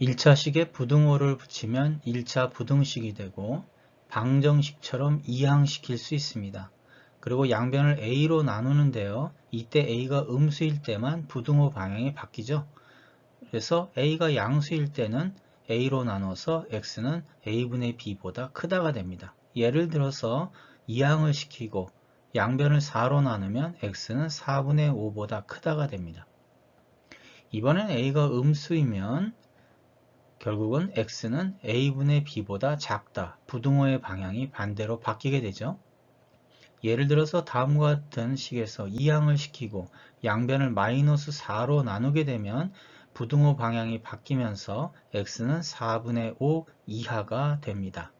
1차식에 부등호를 붙이면 1차 부등식이 되고 방정식처럼 이항시킬 수 있습니다. 그리고 양변을 A로 나누는데요. 이때 A가 음수일 때만 부등호 방향이 바뀌죠. 그래서 A가 양수일 때는 A로 나눠서 X는 A분의 B보다 크다가 됩니다. 예를 들어서 이항을 시키고 양변을 4로 나누면 X는 4분의 5보다 크다가 됩니다. 이번엔 A가 음수이면 결국은 x는 a분의 b보다 작다. 부등호의 방향이 반대로 바뀌게 되죠. 예를 들어서 다음과 같은 식에서 이항을 시키고 양변을 마이너스 4로 나누게 되면 부등호 방향이 바뀌면서 x는 4분의 5 이하가 됩니다.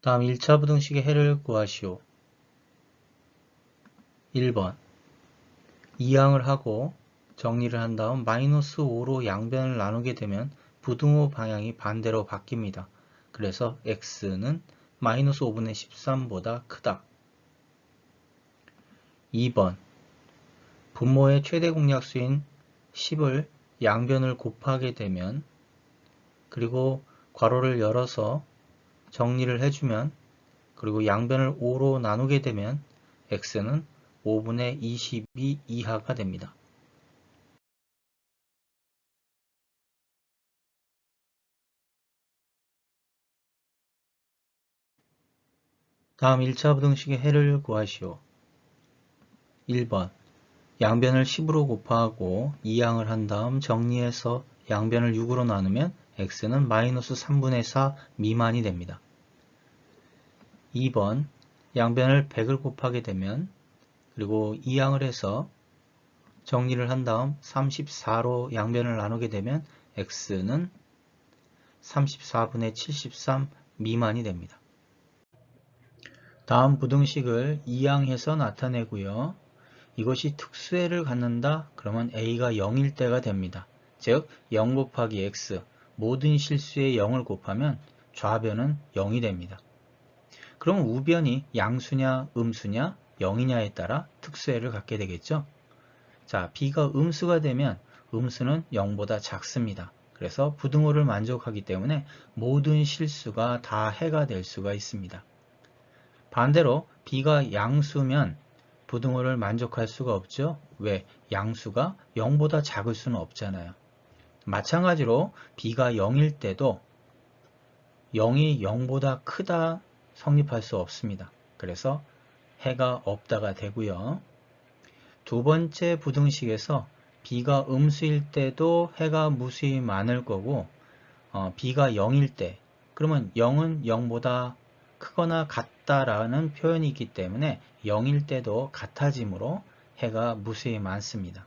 다음 1차 부등식의 해를 구하시오. 1번 이항을 하고 정리를 한 다음 마이너스 5로 양변을 나누게 되면 부등호 방향이 반대로 바뀝니다. 그래서 x는 마이너스 5분의 13보다 크다. 2번 분모의 최대 공약수인 10을 양변을 곱하게 되면 그리고 괄호를 열어서 정리를 해주면 그리고 양변을 5로 나누게 되면 x는 5분의 22 이하가 됩니다. 다음 1차 부등식의 해를 구하시오. 1번 양변을 10으로 곱하고 2양을 한 다음 정리해서 양변을 6으로 나누면 x는 마이너스 3분의 4 미만이 됩니다. 2번 양변을 100을 곱하게 되면 그리고 이항을 해서 정리를 한 다음 34로 양변을 나누게 되면 x는 34분의 73 미만이 됩니다. 다음 부등식을 이항해서 나타내고요. 이것이 특수해를 갖는다 그러면 a가 0일 때가 됩니다. 즉 0 곱하기 x 모든 실수에 0을 곱하면 좌변은 0이 됩니다. 그럼 우변이 양수냐 음수냐 0이냐에 따라 특수해를 갖게 되겠죠. 자, b가 음수가 되면 음수는 0보다 작습니다. 그래서 부등호를 만족하기 때문에 모든 실수가 다 해가 될 수가 있습니다. 반대로 b가 양수면 부등호를 만족할 수가 없죠. 왜? 양수가 0보다 작을 수는 없잖아요. 마찬가지로 b가 0일 때도 0이 0보다 크다 성립할 수 없습니다. 그래서 해가 없다가 되고요. 두 번째 부등식에서 B가 음수일 때도 해가 무수히 많을 거고 어, B가 0일 때 그러면 0은 0보다 크거나 같다라는 표현이 있기 때문에 0일 때도 같아지므로 해가 무수히 많습니다.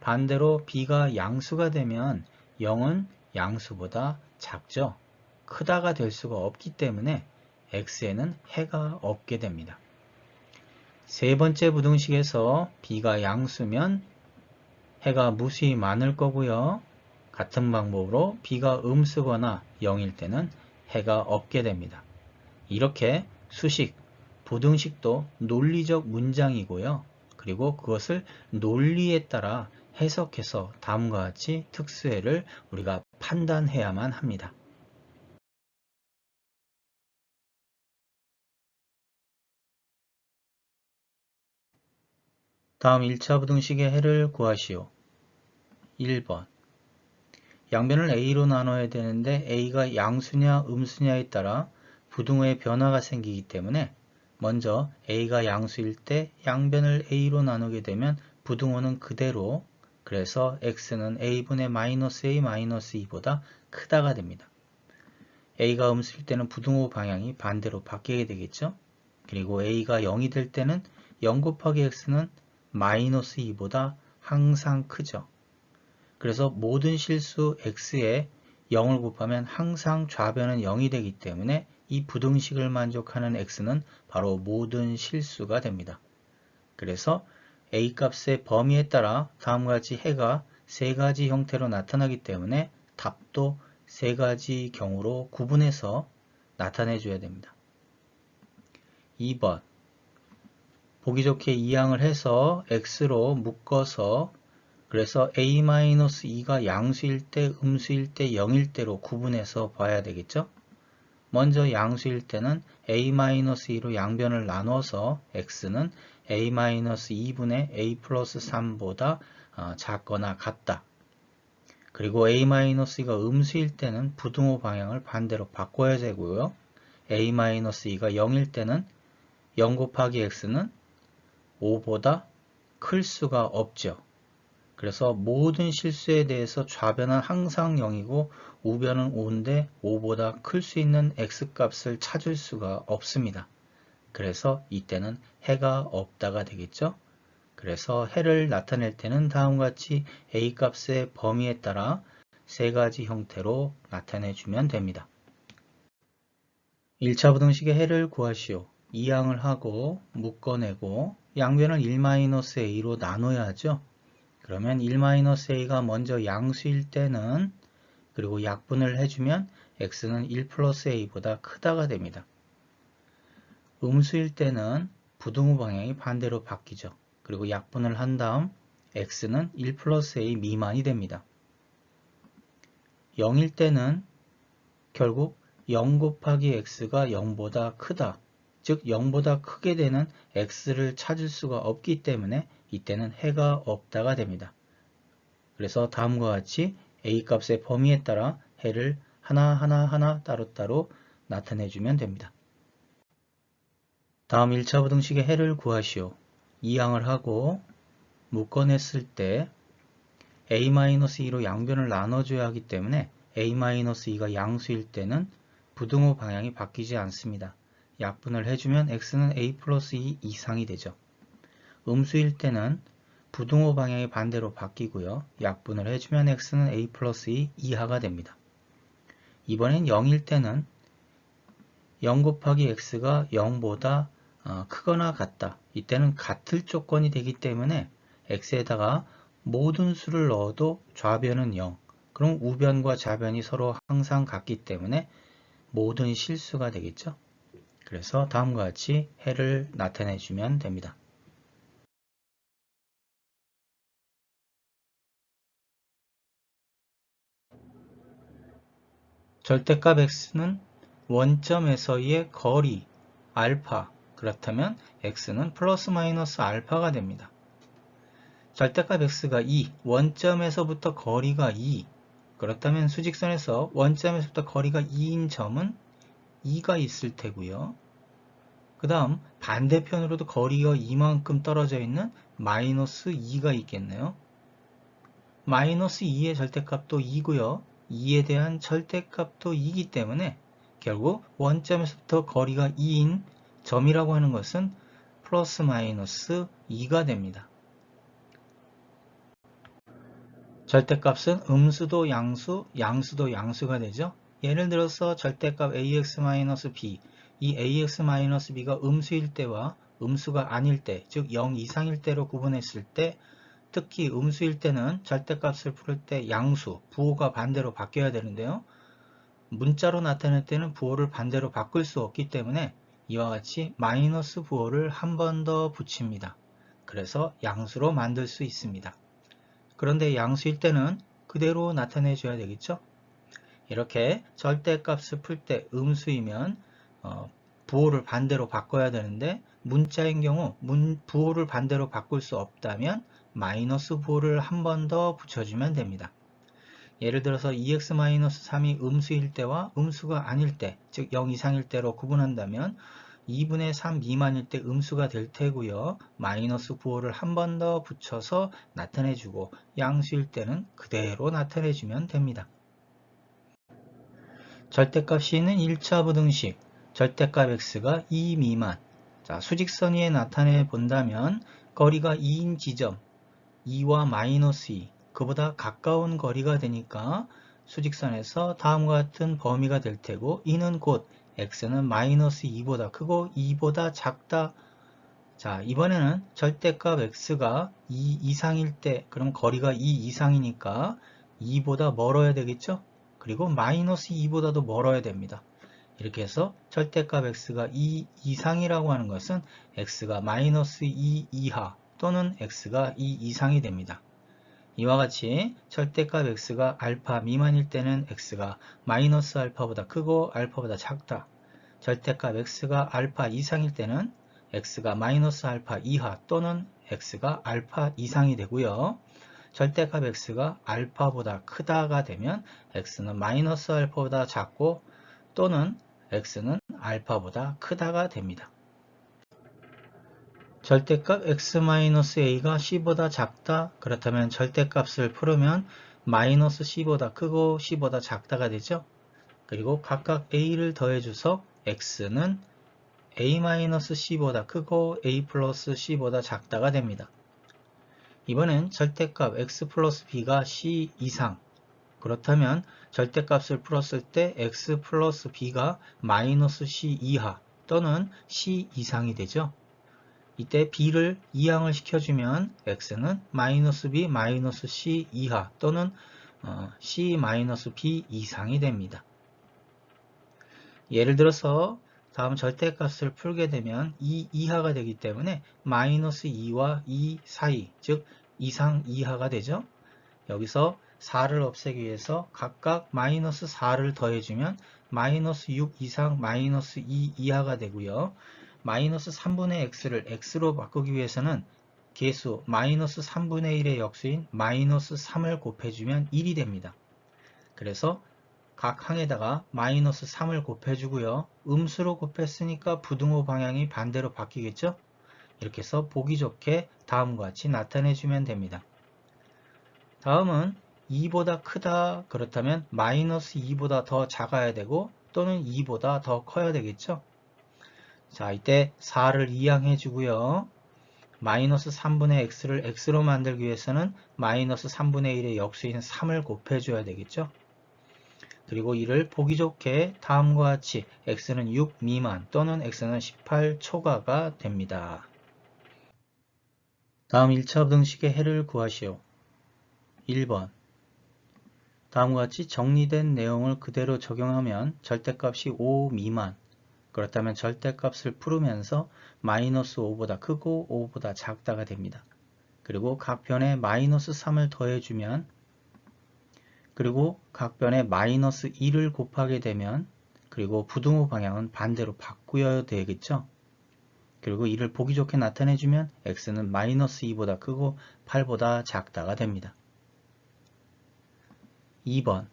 반대로 B가 양수가 되면 0은 양수보다 작죠. 크다가 될 수가 없기 때문에 X에는 해가 없게 됩니다. 세 번째 부등식에서 B가 양수면 해가 무수히 많을 거고요. 같은 방법으로 B가 음수거나 0일 때는 해가 없게 됩니다. 이렇게 수식, 부등식도 논리적 문장이고요. 그리고 그것을 논리에 따라 해석해서 다음과 같이 특수해를 우리가 판단해야만 합니다. 다음 1차 부등식의 해를 구하시오. 1번 양변을 A로 나눠야 되는데 A가 양수냐 음수냐에 따라 부등호의 변화가 생기기 때문에 먼저 A가 양수일 때 양변을 A로 나누게 되면 부등호는 그대로 그래서 X는 A분의 마이너스 A 마이너스 2보다 크다가 됩니다. A가 음수일 때는 부등호 방향이 반대로 바뀌게 되겠죠. 그리고 A가 0이 될 때는 0 곱하기 X는 마이너스 2보다 항상 크죠. 그래서 모든 실수 x에 0을 곱하면 항상 좌변은 0이 되기 때문에 이 부등식을 만족하는 x는 바로 모든 실수가 됩니다. 그래서 a 값의 범위에 따라 다음과 같이 해가 세 가지 형태로 나타나기 때문에 답도 세 가지 경우로 구분해서 나타내 줘야 됩니다. 2번 보기 좋게 이항을 해서 x로 묶어서 그래서 a-2가 양수일 때, 음수일 때, 0일 때로 구분해서 봐야 되겠죠? 먼저 양수일 때는 a-2로 양변을 나눠서 x는 a-2분의 a 플러스 3보다 어, 작거나 같다. 그리고 a-2가 음수일 때는 부등호 방향을 반대로 바꿔야 되고요. a-2가 0일 때는 0 곱하기 x는 5보다 클 수가 없죠. 그래서 모든 실수에 대해서 좌변은 항상 0이고 우변은 5인데 5보다 클 수 있는 x값을 찾을 수가 없습니다. 그래서 이때는 해가 없다가 되겠죠. 그래서 해를 나타낼 때는 다음과 같이 a값의 범위에 따라 세 가지 형태로 나타내 주면 됩니다. 1차 부등식의 해를 구하시오. 이항을 하고 묶어내고 양변을 1-a로 나눠야 하죠. 그러면 1-a가 먼저 양수일 때는 그리고 약분을 해주면 x는 1 플러스 a보다 크다가 됩니다. 음수일 때는 부등호 방향이 반대로 바뀌죠. 그리고 약분을 한 다음 x는 1 플러스 a 미만이 됩니다. 0일 때는 결국 0 곱하기 x가 0보다 크다. 즉 0보다 크게 되는 x를 찾을 수가 없기 때문에 이때는 해가 없다가 됩니다. 그래서 다음과 같이 a 값의 범위에 따라 해를 하나하나 하나 따로따로 나타내주면 됩니다. 다음 1차 부등식의 해를 구하시오. 이항을 하고 묶어냈을 때 a-2로 양변을 나눠줘야 하기 때문에 a-2가 양수일 때는 부등호 방향이 바뀌지 않습니다. 약분을 해주면 x는 a 플러스 2 이상이 되죠. 음수일 때는 부등호 방향이 반대로 바뀌고요. 약분을 해주면 x는 a 플러스 2 이하가 됩니다. 이번엔 0일 때는 0 곱하기 x가 0보다 어, 크거나 같다. 이때는 같을 조건이 되기 때문에 x에다가 모든 수를 넣어도 좌변은 0. 그럼 우변과 좌변이 서로 항상 같기 때문에 모든 실수가 되겠죠. 그래서 다음과 같이 해를 나타내 주면 됩니다. 절대값 x는 원점에서의 거리 알파 그렇다면 x는 플러스 마이너스 알파가 됩니다. 절대값 x가 2, 원점에서부터 거리가 2 그렇다면 수직선에서 원점에서부터 거리가 2인 점은 2가 있을 테고요. 그 다음 반대편으로도 거리가 이만큼 떨어져 있는 마이너스 2가 있겠네요. 마이너스 2의 절대값도 2고요. 2에 대한 절대값도 2이기 때문에 결국 원점에서부터 거리가 2인 점이라고 하는 것은 플러스 마이너스 2가 됩니다. 절대값은 음수도 양수, 양수도 양수가 되죠. 예를 들어서 절대값 ax-b 이 ax-b가 음수일 때와 음수가 아닐 때, 즉 0 이상일 때로 구분했을 때 특히 음수일 때는 절대값을 풀 때 양수, 부호가 반대로 바뀌어야 되는데요. 문자로 나타낼 때는 부호를 반대로 바꿀 수 없기 때문에 이와 같이 마이너스 부호를 한 번 더 붙입니다. 그래서 양수로 만들 수 있습니다. 그런데 양수일 때는 그대로 나타내 줘야 되겠죠? 이렇게 절대값을 풀 때 음수이면 어, 부호를 반대로 바꿔야 되는데 문자인 경우 문, 부호를 반대로 바꿀 수 없다면 마이너스 부호를 한 번 더 붙여주면 됩니다. 예를 들어서 2x-3이 음수일 때와 음수가 아닐 때, 즉 0 이상일 때로 구분한다면 2분의 3 미만일 때 음수가 될 테고요. 마이너스 부호를 한 번 더 붙여서 나타내주고 양수일 때는 그대로 나타내주면 됩니다. 절대값 C는 1차 부등식, 절대값 X가 2 미만. 자, 수직선 위에 나타내 본다면 거리가 2인 지점, 2와 마이너스 2, 그보다 가까운 거리가 되니까 수직선에서 다음과 같은 범위가 될 테고 이는 곧 x는 마이너스 2보다 크고 2보다 작다. 자 이번에는 절대값 x가 2 이상일 때 그럼 거리가 2 이상이니까 2보다 멀어야 되겠죠? 그리고 마이너스 2보다도 멀어야 됩니다. 이렇게 해서 절대값 x가 2 이상이라고 하는 것은 x가 마이너스 2 이하 또는 x가 2 이상이 됩니다. 이와 같이 절대값 x가 알파 미만일 때는 x가 마이너스 알파보다 크고 알파보다 작다. 절대값 x가 알파 이상일 때는 x가 마이너스 알파 이하 또는 x가 알파 이상이 되고요. 절대값 x가 알파보다 크다가 되면 x는 마이너스 알파보다 작고 또는 x는 알파보다 크다가 됩니다. 절대값 x-a가 c보다 작다 그렇다면 절대값을 풀으면 마이너스 c보다 크고 c보다 작다가 되죠. 그리고 각각 a를 더해줘서 x는 a-c보다 크고 a 플러스 c보다 작다가 됩니다. 이번엔 절대값 x 플러스 b가 c 이상 그렇다면 절대값을 풀었을 때 x 플러스 b가 마이너스 c 이하 또는 c 이상이 되죠. 이때 b를 이항을 시켜주면 x는 마이너스 b 마이너스 c 이하 또는 어, c 마이너스 b 이상이 됩니다. 예를 들어서 다음 절대값을 풀게 되면 2 이하가 되기 때문에 마이너스 2와 2 사이 즉 이상 이하가 되죠. 여기서 4를 없애기 위해서 각각 마이너스 4를 더해주면 마이너스 6 이상 마이너스 2 이하가 되고요. 마이너스 3분의 x를 x로 바꾸기 위해서는 개수 마이너스 3분의 1의 역수인 마이너스 3을 곱해주면 1이 됩니다. 그래서 각 항에다가 마이너스 3을 곱해주고요. 음수로 곱했으니까 부등호 방향이 반대로 바뀌겠죠? 이렇게 해서 보기 좋게 다음과 같이 나타내주면 됩니다. 다음은 2보다 크다 그렇다면 마이너스 2보다 더 작아야 되고 또는 2보다 더 커야 되겠죠? 자, 이때 4를 이항해 주고요. 마이너스 3분의 x를 x로 만들기 위해서는 마이너스 3분의 1의 역수인 3을 곱해줘야 되겠죠. 그리고 이를 보기 좋게 다음과 같이 x는 6 미만 또는 x는 18 초과가 됩니다. 다음 1차 부등식의 해를 구하시오. 1번 다음과 같이 정리된 내용을 그대로 적용하면 절대값이 5 미만 그렇다면 절대값을 풀으면서 마이너스 5보다 크고 5보다 작다가 됩니다. 그리고 각 변에 마이너스 3을 더해주면 그리고 각 변에 마이너스 1을 곱하게 되면 그리고 부등호 방향은 반대로 바꾸어야 되겠죠. 그리고 이를 보기 좋게 나타내주면 x는 마이너스 2보다 크고 8보다 작다가 됩니다. 2번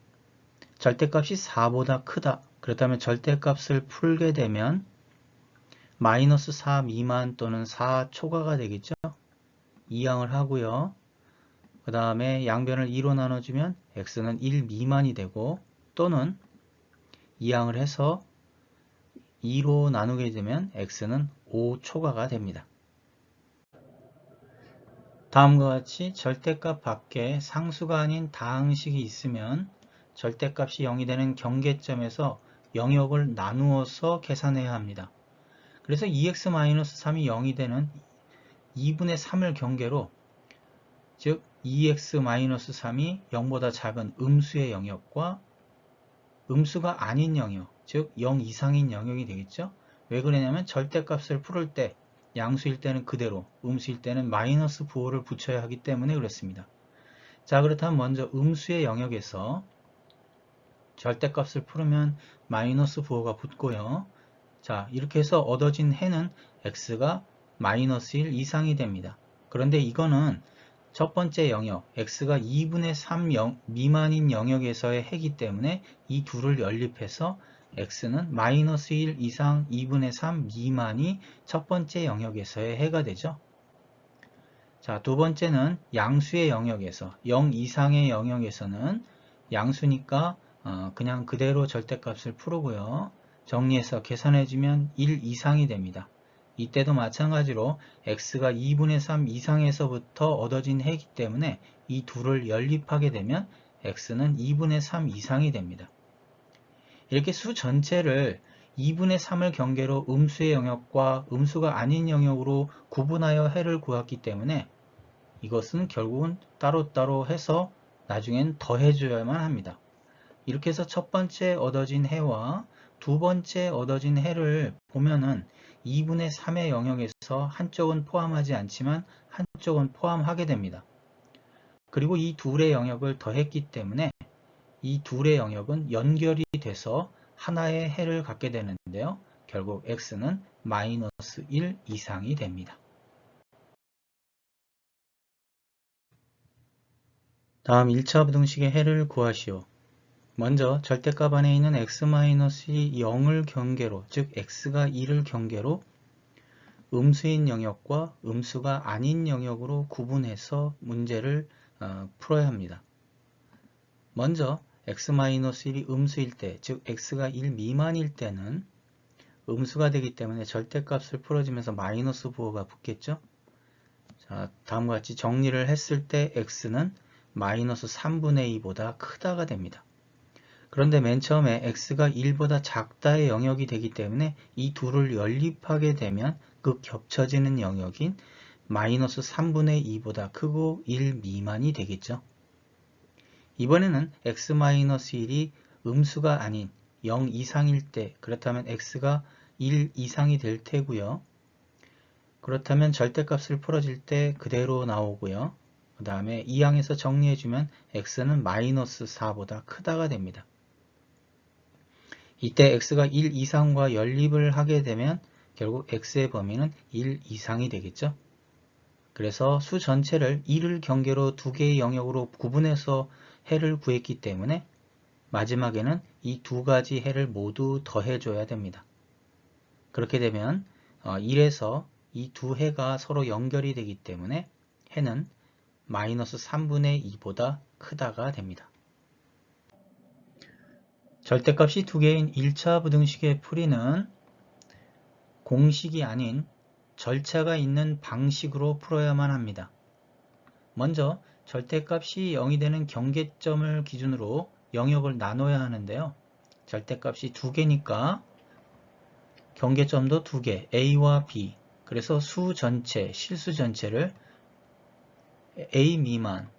절대값이 4보다 크다. 그렇다면 절대값을 풀게 되면 마이너스 4 미만 또는 4 초과가 되겠죠. 이항을 하고요. 그 다음에 양변을 2로 나눠주면 x는 1 미만이 되고 또는 이항을 해서 2로 나누게 되면 x는 5 초과가 됩니다. 다음과 같이 절대값 밖에 상수가 아닌 다항식이 있으면 절대값이 0이 되는 경계점에서 영역을 나누어서 계산해야 합니다. 그래서 2x-3이 0이 되는 2분의 3을 경계로 즉 2x-3이 0보다 작은 음수의 영역과 음수가 아닌 영역, 즉 0 이상인 영역이 되겠죠. 왜 그러냐면 절대값을 풀을 때 양수일 때는 그대로, 음수일 때는 마이너스 부호를 붙여야 하기 때문에 그렇습니다. 자 그렇다면 먼저 음수의 영역에서 절대값을 풀으면 마이너스 부호가 붙고요. 자 이렇게 해서 얻어진 해는 x가 마이너스 1 이상이 됩니다. 그런데 이거는 첫 번째 영역 x가 2분의 3 영, 미만인 영역에서의 해기 때문에 이 둘을 연립해서 x는 마이너스 1 이상 2분의 3 미만이 첫 번째 영역에서의 해가 되죠. 자, 두 번째는 양수의 영역에서 0 이상의 영역에서는 양수니까 어, 그냥 그대로 절대값을 풀고요. 정리해서 계산해주면 1 이상이 됩니다. 이때도 마찬가지로 x가 2분의 3 이상에서부터 얻어진 해이기 때문에 이 둘을 연립하게 되면 x는 2분의 3 이상이 됩니다. 이렇게 수 전체를 2분의 3을 경계로 음수의 영역과 음수가 아닌 영역으로 구분하여 해를 구했기 때문에 이것은 결국은 따로따로 해서 나중엔 더해줘야만 합니다. 이렇게 해서 첫 번째 얻어진 해와 두 번째 얻어진 해를 보면은 2분의 3의 영역에서 한쪽은 포함하지 않지만 한쪽은 포함하게 됩니다. 그리고 이 둘의 영역을 더했기 때문에 이 둘의 영역은 연결이 돼서 하나의 해를 갖게 되는데요. 결국 x는 마이너스 1 이상이 됩니다. 다음 1차 부등식의 해를 구하시오. 먼저 절대값 안에 있는 x-0을 경계로 즉 x가 2를 경계로 음수인 영역과 음수가 아닌 영역으로 구분해서 문제를 어, 풀어야 합니다. 먼저 x-1이 음수일 때, 즉 x가 1 미만일 때는 음수가 되기 때문에 절대값을 풀어주면서 마이너스 부호가 붙겠죠. 자, 다음과 같이 정리를 했을 때 x는 마이너스 3분의 2보다 크다가 됩니다. 그런데 맨 처음에 x가 1보다 작다의 영역이 되기 때문에 이 둘을 연립하게 되면 그 겹쳐지는 영역인 마이너스 3분의 2보다 크고 1 미만이 되겠죠. 이번에는 x-1이 음수가 아닌 0 이상일 때 그렇다면 x가 1 이상이 될 테고요. 그렇다면 절대값을 풀어질 때 그대로 나오고요. 그 다음에 이 항에서 정리해주면 x는 마이너스 4보다 크다가 됩니다. 이때 x가 1 이상과 연립을 하게 되면 결국 x의 범위는 1 이상이 되겠죠. 그래서 수 전체를 1을 경계로 두 개의 영역으로 구분해서 해를 구했기 때문에 마지막에는 이 두 가지 해를 모두 더해줘야 됩니다. 그렇게 되면 1에서 어, 이두 해가 서로 연결이 되기 때문에 해는 마이너스 3분의 2보다 크다가 됩니다. 절대값이 두 개인 1차 부등식의 풀이는 공식이 아닌 절차가 있는 방식으로 풀어야만 합니다. 먼저 절대값이 0이 되는 경계점을 기준으로 영역을 나눠야 하는데요. 절대값이 두 개니까 경계점도 두 개, A와 B. 그래서 수 전체, 실수 전체를 A 미만,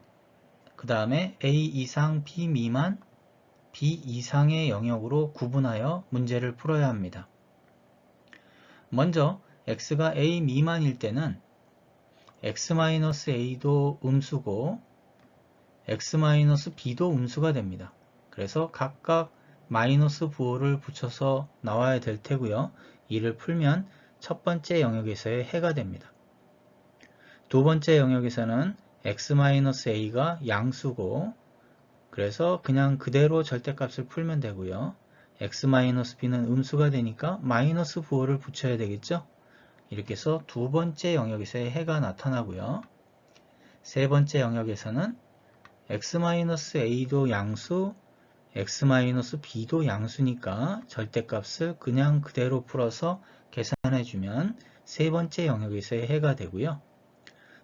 그 다음에 A 이상 B 미만, B 이상의 영역으로 구분하여 문제를 풀어야 합니다. 먼저 x가 a 미만일 때는 x-a도 음수고 x-b도 음수가 됩니다. 그래서 각각 마이너스 부호를 붙여서 나와야 될 테고요. 이를 풀면 첫 번째 영역에서의 해가 됩니다. 두 번째 영역에서는 x-a가 양수고 그래서 그냥 그대로 절대값을 풀면 되고요. x-b는 음수가 되니까 마이너스 부호를 붙여야 되겠죠. 이렇게 해서 두 번째 영역에서의 해가 나타나고요. 세 번째 영역에서는 x-a도 양수, x-b도 양수니까 절대값을 그냥 그대로 풀어서 계산해주면 세 번째 영역에서의 해가 되고요.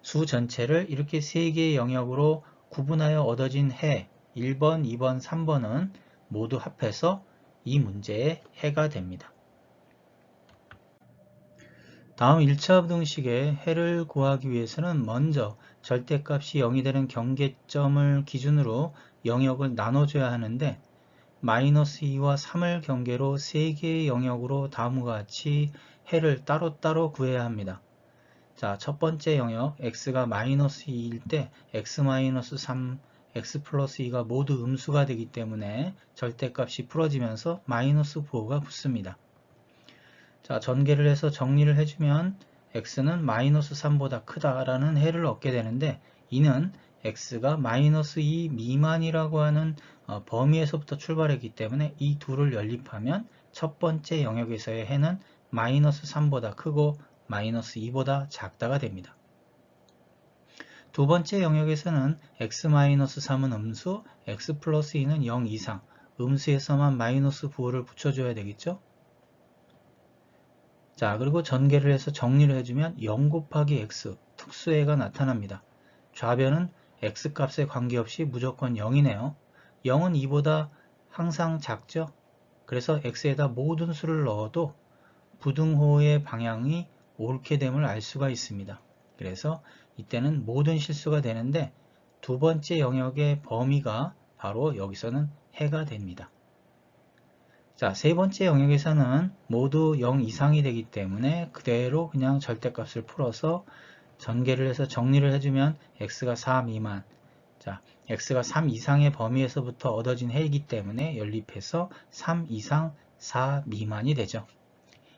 수 전체를 이렇게 세 개의 영역으로 구분하여 얻어진 해, 1번, 2번, 3번은 모두 합해서 이 문제의 해가 됩니다. 다음 1차 부등식의 해를 구하기 위해서는 먼저 절대값이 0이 되는 경계점을 기준으로 영역을 나눠줘야 하는데 마이너스 2와 3을 경계로 3개의 영역으로 다음과 같이 해를 따로따로 구해야 합니다. 자, 첫 번째 영역 x가 마이너스 2일 때 x-3 x 플러스 2가 모두 음수가 되기 때문에 절대값이 풀어지면서 마이너스 부호가 붙습니다. 자, 전개를 해서 정리를 해주면 x는 마이너스 3보다 크다라는 해를 얻게 되는데 이는 x가 마이너스 2 미만이라고 하는 어, 범위에서부터 출발했기 때문에 이 둘을 연립하면 첫 번째 영역에서의 해는 마이너스 3보다 크고 마이너스 2보다 작다가 됩니다. 두 번째 영역에서는 x-3은 음수, x 플러스 2는 0 이상, 음수에서만 마이너스 부호를 붙여줘야 되겠죠? 자, 그리고 전개를 해서 정리를 해주면 0 곱하기 x, 특수해가 나타납니다. 좌변은 x값에 관계없이 무조건 0이네요. 0은 2보다 항상 작죠? 그래서 x에다 모든 수를 넣어도 부등호의 방향이 옳게 됨을 알 수가 있습니다. 그래서 이때는 모든 실수가 되는데 두 번째 영역의 범위가 바로 여기서는 해가 됩니다. 자, 세 번째 영역에서는 모두 0 이상이 되기 때문에 그대로 그냥 절대값을 풀어서 전개를 해서 정리를 해주면 x가 4 미만 자, x가 3 이상의 범위에서부터 얻어진 해이기 때문에 연립해서 3 이상 4 미만이 되죠.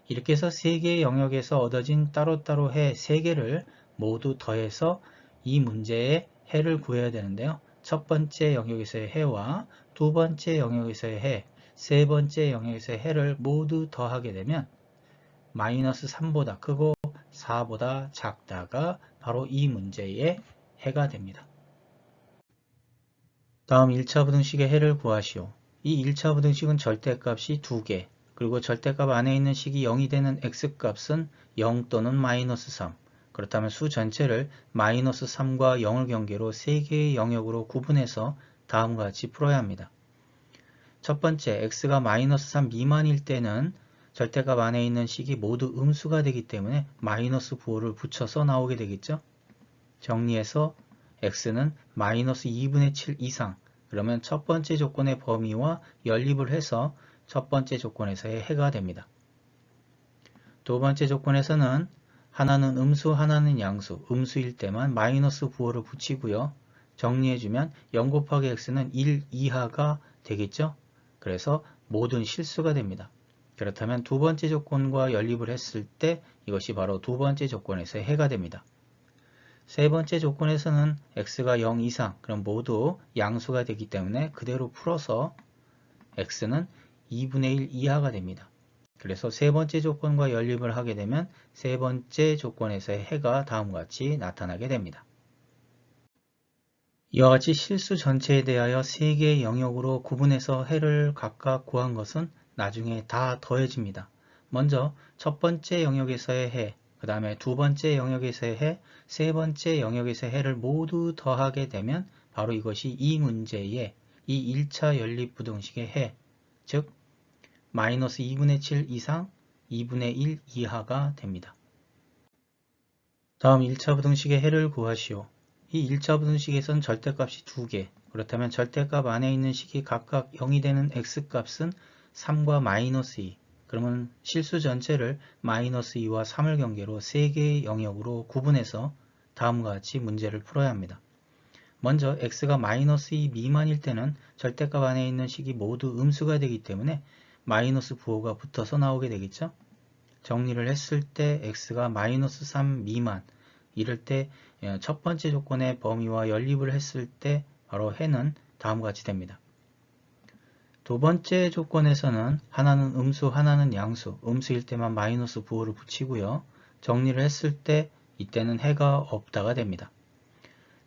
이렇게 해서 세 개의 영역에서 얻어진 따로따로 해 3개를 모두 더해서 이 문제의 해를 구해야 되는데요. 첫 번째 영역에서의 해와 두 번째 영역에서의 해, 세 번째 영역에서의 해를 모두 더하게 되면 마이너스 3보다 크고 4보다 작다가 바로 이 문제의 해가 됩니다. 다음 1차 부등식의 해를 구하시오. 이 1차 부등식은 절대값이 2개, 그리고 절대값 안에 있는 식이 0이 되는 x값은 0 또는 마이너스 3, 그렇다면 수 전체를 마이너스 3과 0을 경계로 3개의 영역으로 구분해서 다음과 같이 풀어야 합니다. 첫 번째, x가 마이너스 3 미만일 때는 절대값 안에 있는 식이 모두 음수가 되기 때문에 마이너스 부호를 붙여서 나오게 되겠죠. 정리해서 x는 마이너스 2분의 7 이상 그러면 첫 번째 조건의 범위와 연립을 해서 첫 번째 조건에서의 해가 됩니다. 두 번째 조건에서는 하나는 음수 하나는 양수 음수일 때만 마이너스 부호를 붙이고요. 정리해주면 0 곱하기 x는 1 이하가 되겠죠. 그래서 모든 실수가 됩니다. 그렇다면 두 번째 조건과 연립을 했을 때 이것이 바로 두 번째 조건에서의 해가 됩니다. 세 번째 조건에서는 x가 0 이상 그럼 모두 양수가 되기 때문에 그대로 풀어서 x는 2분의 1 이하가 됩니다. 그래서 세 번째 조건과 연립을 하게 되면 세 번째 조건에서의 해가 다음과 같이 나타나게 됩니다. 이와 같이 실수 전체에 대하여 세 개의 영역으로 구분해서 해를 각각 구한 것은 나중에 다 더해집니다. 먼저 첫 번째 영역에서의 해, 그 다음에 두 번째 영역에서의 해, 세 번째 영역에서의 해를 모두 더하게 되면 바로 이것이 이 문제의 이 1차 연립부등식의 해, 즉 마이너스 2분의 7 이상 2분의 1 이하가 됩니다. 다음 1차 부등식의 해를 구하시오. 이 1차 부등식에선 절대값이 2개, 그렇다면 절대값 안에 있는 식이 각각 0이 되는 x값은 3과 마이너스 2, 그러면 실수 전체를 마이너스 2와 3을 경계로 3개의 영역으로 구분해서 다음과 같이 문제를 풀어야 합니다. 먼저 x가 마이너스 2 미만일 때는 절대값 안에 있는 식이 모두 음수가 되기 때문에 마이너스 부호가 붙어서 나오게 되겠죠. 정리를 했을 때 x가 마이너스 3 미만 이럴 때 첫 번째 조건의 범위와 연립을 했을 때 바로 해는 다음과 같이 됩니다. 두 번째 조건에서는 하나는 음수 하나는 양수 음수일 때만 마이너스 부호를 붙이고요. 정리를 했을 때 이때는 해가 없다가 됩니다.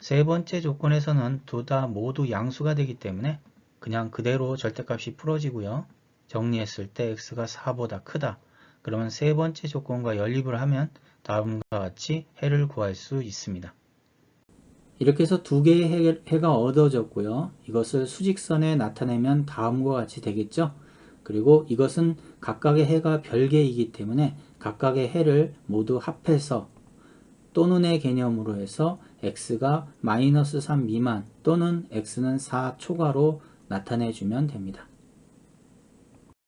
세 번째 조건에서는 둘 다 모두 양수가 되기 때문에 그냥 그대로 절대값이 풀어지고요. 정리했을 때 x가 4보다 크다. 그러면 세 번째 조건과 연립을 하면 다음과 같이 해를 구할 수 있습니다. 이렇게 해서 두 개의 해, 가 얻어졌고요. 이것을 수직선에 나타내면 다음과 같이 되겠죠. 그리고 이것은 각각의 해가 별개이기 때문에 각각의 해를 모두 합해서 또는의 개념으로 해서 x가 마이너스 3 미만 또는 x는 4 초과로 나타내 주면 됩니다.